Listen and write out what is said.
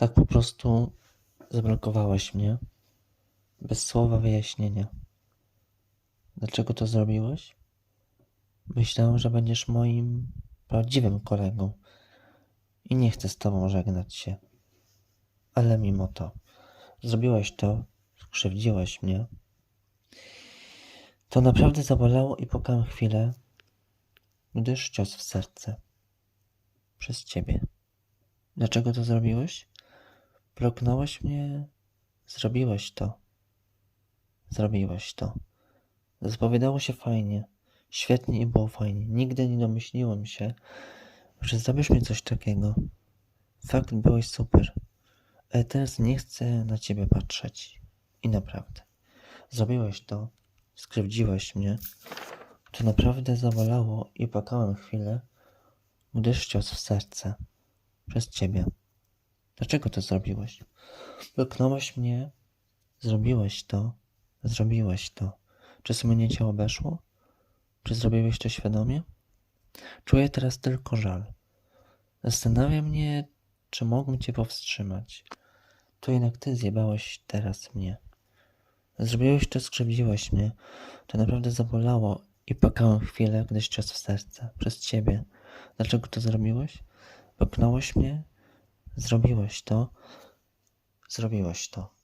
Tak po prostu zablokowałeś mnie. Bez słowa wyjaśnienia. Dlaczego to zrobiłeś? Myślałem, że będziesz moim prawdziwym kolegą i nie chcę z tobą żegnać się. Ale mimo to, zrobiłeś to, skrzywdziłeś mnie. To naprawdę zabolało i płakałem chwilę, gdyż cios w serce. Przez ciebie. Dlaczego to zrobiłeś? Bloknąłeś mnie. Zrobiłeś to. Zrobiłeś to. Zapowiadało się fajnie. Świetnie i było fajnie. Nigdy nie domyśliłem się, że zrobisz mi coś takiego. Fakt, byłeś super. Ale teraz nie chcę na ciebie patrzeć. I naprawdę. Zrobiłeś to. Skrzywdziłeś mnie. To naprawdę zabolało i płakałem chwilę, gdyż cios w serce. Przez ciebie. Dlaczego to zrobiłeś? Bloknąłeś mnie. Zrobiłeś to. Zrobiłeś to. Czy sumienie cię obeszło? Czy zrobiłeś to świadomie? Czuję teraz tylko żal. Zastanawia mnie, czy mogłem cię powstrzymać. To jednak ty zjebałeś teraz mnie. Zrobiłeś to, skrzywdziłeś mnie. To naprawdę zabolało i płakałem chwilę, gdyś cios w serce. Przez ciebie. Dlaczego to zrobiłeś? Popchnąłeś mnie? Zrobiłeś to. Zrobiłeś to.